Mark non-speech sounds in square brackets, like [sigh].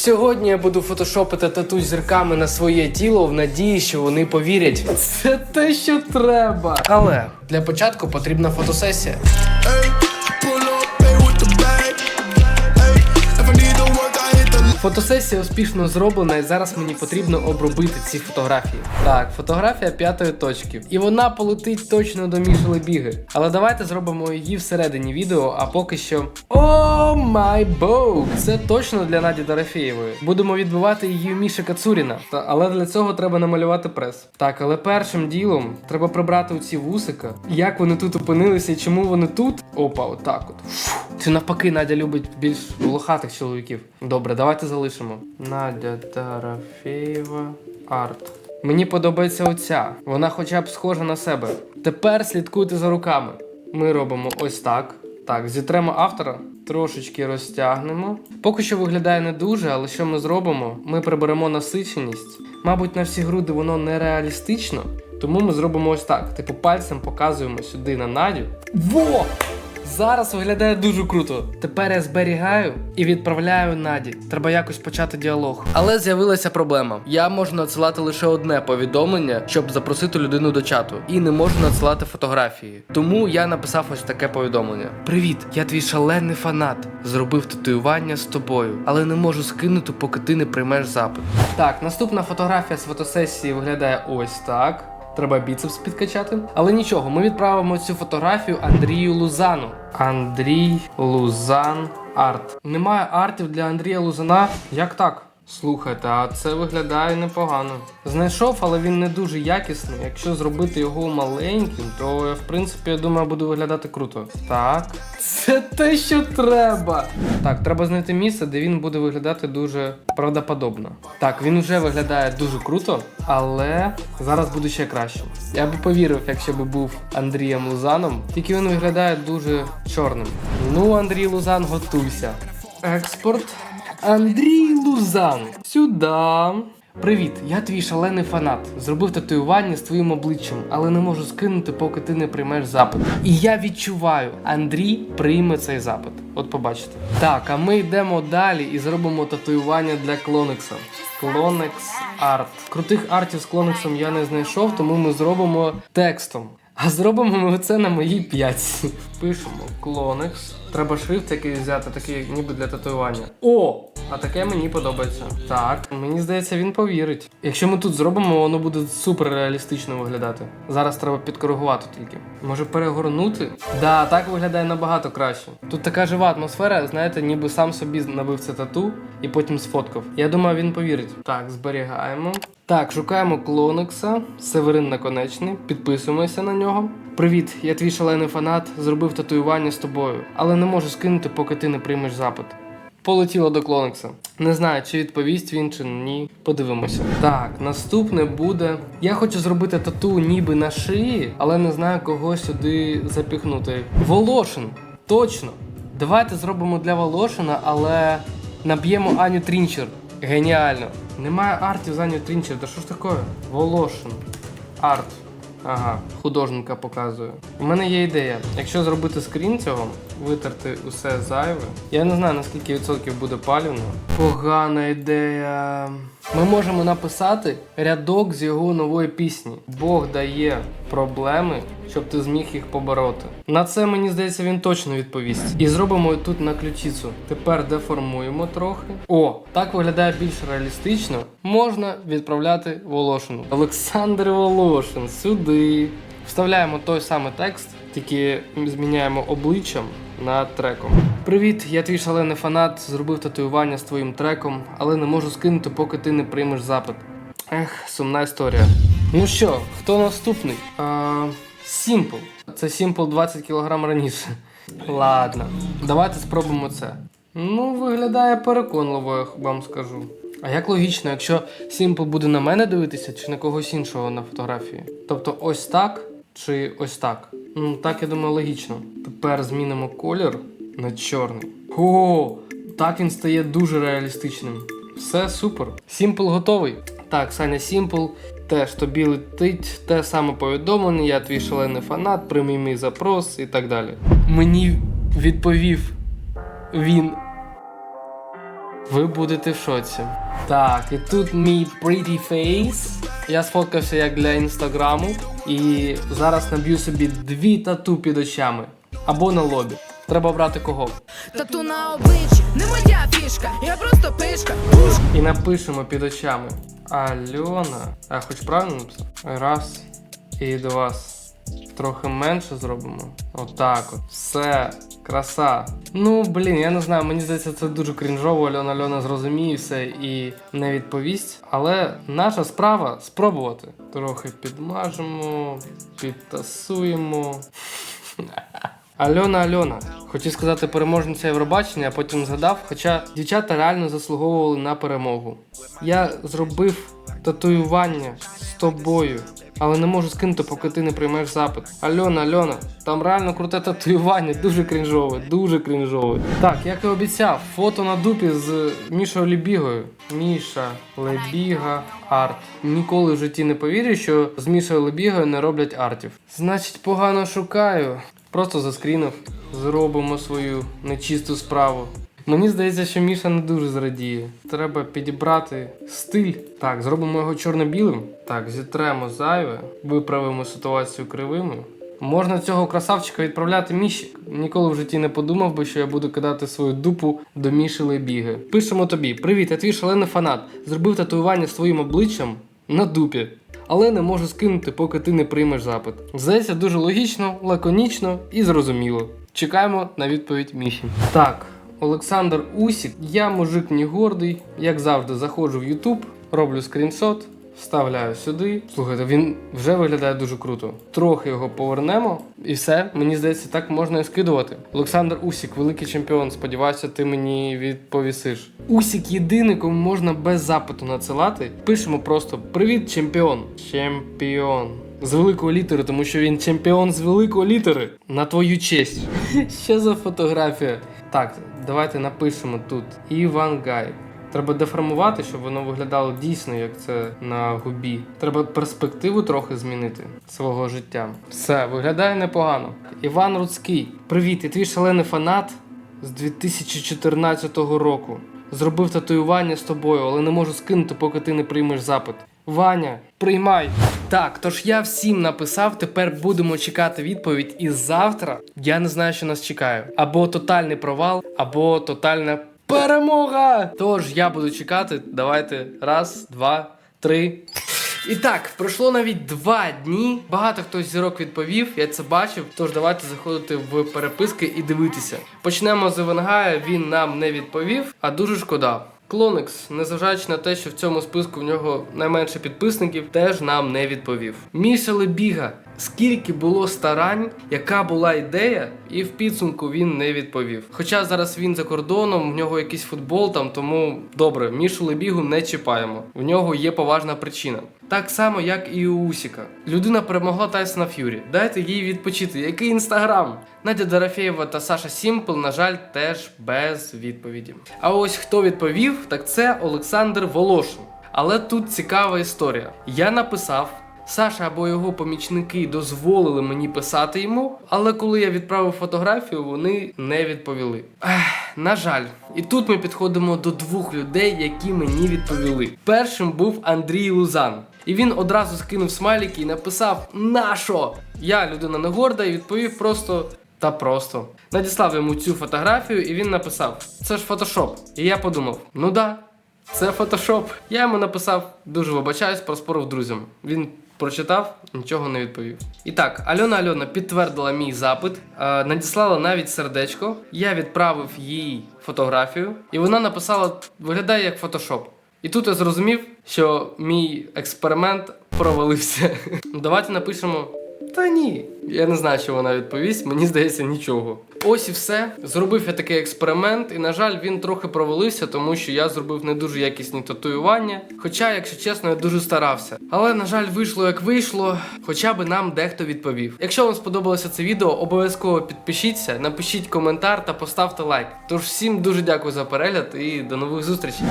Сьогодні я буду фотошопити тату зірками на своє тіло в надії, що вони повірять. Це те, що треба. Але для початку потрібна фотосесія. Фотосесія успішно зроблена, і зараз мені потрібно обробити ці фотографії. Так, фотографія п'ятої точки. І вона полетить точно до Міші Лебіги. Але давайте зробимо її всередині відео, а поки що. О май боу! Це точно для Наді Дорофєєвої. Будемо відбивати її Міші Кацуріна. Та, але для цього треба намалювати прес. Так, але першим ділом треба прибрати оці вусика. Як вони тут опинилися і чому вони тут? Опа, отак от. Фу. Чи навпаки, Надя любить більш волохатих чоловіків. Добре, давайте залишимо. Надя Тарафєєва арт. Мені подобається оця. Вона хоча б схожа на себе. Тепер слідкуйте за руками. Ми робимо ось так. Так, зітремо автора, трошечки розтягнемо. Поки що виглядає не дуже, але що ми зробимо? Ми приберемо насиченість. Мабуть, на всі груди воно нереалістично, тому ми зробимо ось так. Типу пальцем показуємо сюди на Надю. Во! Зараз виглядає дуже круто. Тепер я зберігаю і відправляю Наді. Треба якось почати діалог. Але з'явилася проблема. Я можу надсилати лише одне повідомлення, щоб запросити людину до чату, і не можу надсилати фотографії. Тому я написав ось таке повідомлення: Привіт, я твій шалений фанат. Зробив татуювання з тобою, але не можу скинути, поки ти не приймеш запит. Так, наступна фотографія з фотосесії виглядає ось так. Треба біцепс підкачати. Але нічого, ми відправимо цю фотографію Андрію Лузану. Андрій Лузан арт. Немає артів для Андрія Лузана. Як так? Слухайте, а це виглядає непогано. Знайшов, але він не дуже якісний. Якщо зробити його маленьким, то в принципі я думаю буде виглядати круто. Так. Це те, що треба. Так, треба знайти місце, де він буде виглядати дуже правдоподобно. Так, він вже виглядає дуже круто, але зараз буде ще краще. Я би повірив, якщо би був Андрієм Лузаном, тільки він виглядає дуже чорним. Ну, Андрій Лузан, готуйся. Експорт. Андрій Лузан. Сюда. Привіт, я твій шалений фанат. Зробив татуювання з твоїм обличчям, але не можу скинути, поки ти не приймеш запит. І я відчуваю, Андрій прийме цей запит. От побачите. Так, а ми йдемо далі і зробимо татуювання для Клонекса. Клонекс арт. Крутих артів з Клонексом я не знайшов, тому ми зробимо текстом. А зробимо ми це на моїй п'ятці. Пишемо Клонекс. Треба шрифт який взяти, такий ніби для татуювання. О! А таке мені подобається. Так, мені здається, він повірить. Якщо ми тут зробимо, воно буде супер реалістично виглядати. Зараз треба підкоригувати тільки. Може перегорнути? Да, так виглядає набагато краще. Тут така жива атмосфера, знаєте, ніби сам собі набив це тату і потім сфоткав. Я думаю, він повірить. Так, зберігаємо. Так, шукаємо Клонекса, Северин Наконечний, підписуємося на нього. Привіт, я твій шалений фанат, зробив татуювання з тобою, але не можу скинути, поки ти не приймеш запит. Полетіло до Клонекса. Не знаю, чи відповість він чи ні. Подивимося. Так, наступне буде. Я хочу зробити тату ніби на шиї, але не знаю, кого сюди запіхнути. Волошин! Точно! Давайте зробимо для Волошина, але наб'ємо Аню Трінчер. Геніально! Немає артів з Аню Трінчер. Да що ж таке? Волошин. Арт. Ага, художника показую. У мене є ідея. Якщо зробити скрін цього, витерти усе зайве. Я не знаю наскільки відсотків буде палівно. Погана ідея. Ми можемо написати рядок з його нової пісні. Бог дає проблеми, щоб ти зміг їх побороти. На це мені здається, він точно відповість. І зробимо тут на ключицю. Тепер деформуємо трохи. О, так виглядає більш реалістично. Можна відправляти Волошину. Олександр Волошин, сюди. Вставляємо той самий текст, тільки зміняємо обличчям над треком. Привіт, я твій шалений фанат. Зробив татуювання з твоїм треком, але не можу скинути, поки ти не приймеш запит. Ех, сумна історія. Ну що, хто наступний? Сімпл. Це Сімпл 20 кг раніше. Ладно, давайте спробуємо це. Ну, виглядає переконливо, я вам скажу. А як логічно, якщо Сімпл буде на мене дивитися, чи на когось іншого на фотографії? Тобто ось так чи ось так? Ну, так я думаю, логічно. Тепер змінимо колір на чорний. О, так він стає дуже реалістичним. Все супер. Сімпл готовий. Так, Саня Сімпл, теж тобі летить те саме повідомлення, я твій шалений фанат, прийми мій запрос і так далі. Мені відповів він. Ви будете в шоці. Так, і тут мій pretty face. Я сфоткався як для інстаграму. І зараз наб'ю собі дві тату під очами. Або на лобі. Треба обрати кого. Тату на обличчі, не моя фішка, я просто пишка. І напишемо під очами. Альона. А хоч правильно написав? Раз і два. Трохи менше зробимо. Отак от. Все. Краса. Ну, блін, я не знаю, мені здається, це дуже крінжово. Альона Альона зрозуміє все і не відповість. Але наша справа спробувати. Трохи підмажемо, підтасуємо. [laughs] Альона Альона. Хотів сказати переможниця Євробачення, а потім згадав, хоча дівчата реально заслуговували на перемогу. Я зробив татуювання з тобою, але не можу скинути, поки ти не приймеш запит. Альона, Альона, там реально круте татуювання, дуже крінжове, дуже крінжове. Так, як і обіцяв, фото на дупі з Мішою Лебігою. Міша Лебіга арт. Ніколи в житті не повірю, що з Мішою Лебігою не роблять артів. Значить, погано шукаю. Просто заскрінив, зробимо свою нечисту справу. Мені здається, що Міша не дуже зрадіє. Треба підібрати стиль. Так, зробимо його чорно-білим. Так, зітремо зайве, виправимо ситуацію кривими. Можна цього красавчика відправляти Міші. Ніколи в житті не подумав би, що я буду кидати свою дупу до Міші Лебіги. Пишемо тобі: Привіт, я твій шалений фанат. Зробив татуювання з твоїм обличчям на дупі. Але не можу скинути, поки ти не приймеш запит. Здається, дуже логічно, лаконічно і зрозуміло. Чекаємо на відповідь Міші. Так, Олександр Усік, я мужик не гордий. Як завжди, заходжу в YouTube, роблю скріншот, вставляю сюди. Слухайте, він вже виглядає дуже круто. Трохи його повернемо, і все. Мені здається, так можна і скидувати. Олександр Усік, великий чемпіон. Сподіваюся, ти мені відповісиш. Усік єдиний, кому можна без запиту надсилати. Пишемо просто Привіт, чемпіон. Чемпіон. З великої літери, тому що він чемпіон з великої літери. На твою честь. [laughs] Що за фотографія? Так, давайте напишемо тут Іван Гай. Треба деформувати, щоб воно виглядало дійсно, як це на губі. Треба перспективу трохи змінити свого життя. Все, виглядає непогано. Іван Руцький. Привіт, я твій шалений фанат з 2014 року. Зробив татуювання з тобою, але не можу скинути, поки ти не приймеш запит. Ваня, приймай. Так, тож я всім написав, тепер будемо чекати відповідь. І завтра я не знаю, що нас чекає. Або тотальний провал, або тотальна перемога. Тож я буду чекати. Давайте. Раз, два, три. І так, пройшло навіть два дні. Багато хто зірок відповів, я це бачив. Тож давайте заходити в переписки і дивитися. Почнемо з Івангая, він нам не відповів, а дуже шкода. Клоникс, незважаючи на те, що в цьому списку в нього найменше підписників, теж нам не відповів. Міша Лебіга, скільки було старань, яка була ідея, і в підсумку він не відповів. Хоча зараз він за кордоном, в нього якийсь футбол там, тому добре, Мішу Лебігу не чіпаємо. В нього є поважна причина. Так само, як і у Усіка. Людина перемогла Тайсона Ф'юрі. Дайте їй відпочити. Який інстаграм? Надя Дорофєєва та Саша Сімпл, на жаль, теж без відповіді. А ось хто відповів, так це Олександр Волошин. Але тут цікава історія. Я написав. Саша або його помічники дозволили мені писати йому, але коли я відправив фотографію, вони не відповіли. Ех, на жаль, і тут ми підходимо до двох людей, які мені відповіли. Першим був Андрій Лузан. І він одразу скинув смайлики і написав Нашо! Я людина не горда і відповів просто та просто. Надіслав йому цю фотографію, і він написав: Це ж фотошоп. І я подумав: ну да, це фотошоп. Я йому написав дуже вибачаюсь, проспорив друзям. Він прочитав, нічого не відповів. І так, Альона Альона підтвердила мій запит, е, надіслала навіть сердечко. Я відправив їй фотографію, і вона написала: виглядає як фотошоп. І тут я зрозумів, що мій експеримент провалився. [laughs] Давайте напишемо. Та ні, я не знаю, що вона відповість, мені здається, нічого. Ось і все. Зробив я такий експеримент, і на жаль, він трохи провалився, тому що я зробив не дуже якісні татуювання. Хоча, якщо чесно, я дуже старався. Але, на жаль, вийшло як вийшло, хоча би нам дехто відповів. Якщо вам сподобалося це відео, обов'язково підпишіться, напишіть коментар та поставте лайк. Тож всім дуже дякую за перегляд і до нових зустрічей.